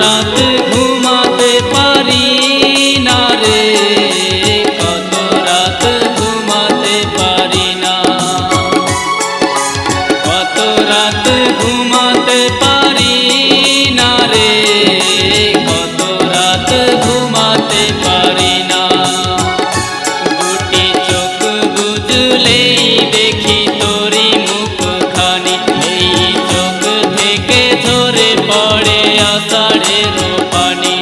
রাত বুঝলেই দেখি তোরি মুখখানি। এই চোখ থেকে ঝরে পড়ে আষাঢ়ের পানি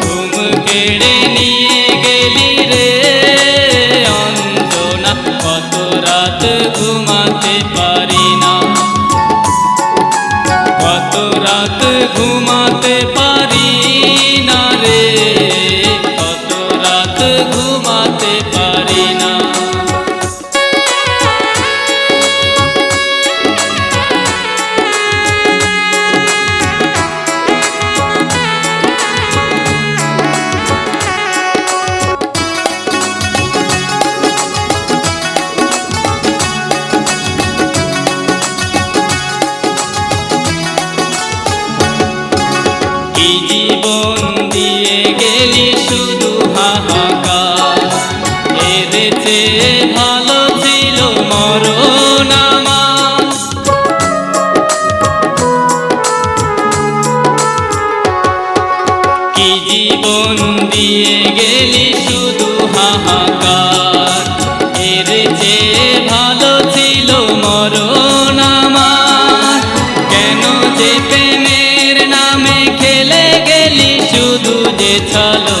ঘুম কেড়ে নিয়ে গেলি রে অঞ্জনা, কত রাত ঘুমাতে পারি না। কত রাত ঘুমাতে জীবন দিয়ে গেলি শুধু হাহাকার। এর চেয়ে ভালো ছিল মরণ আমার। কেন যে প্রেমের নামে খেলে গেলি শুধু যে চলো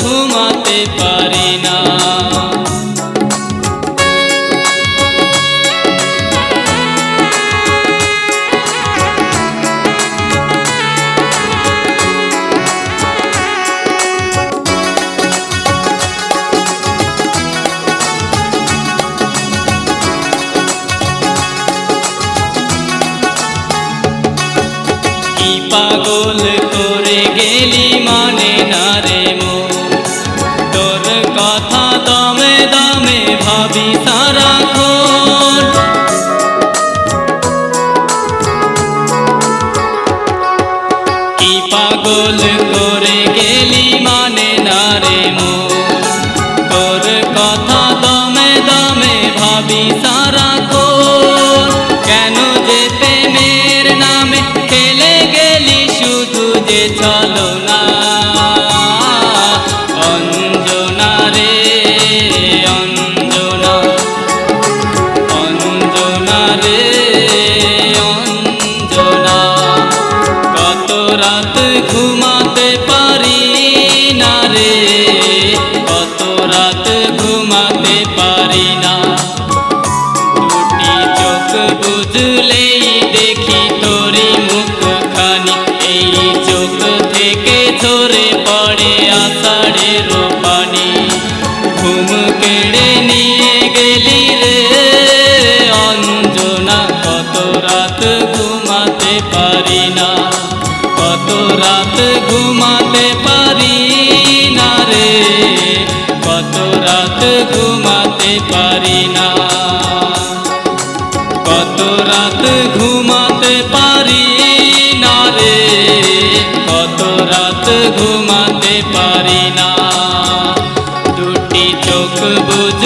পাগল করে গেলি মানে না রে শুধু চলো না।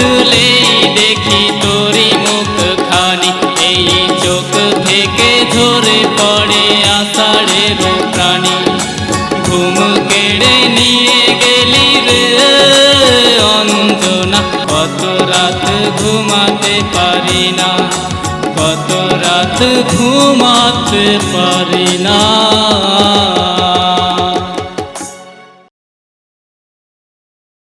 বুঝলেই দেখি তোরি মুখখানি। এই চোখ থেকে ঝরে পড়ে আষাঢ়ের প্রাণী। ঘুম কেড়ে নিয়ে গেলি রে অঞ্জনা। কত রাত ঘুমাতে পারি না, কত রাত ঘুমাতে পারি না।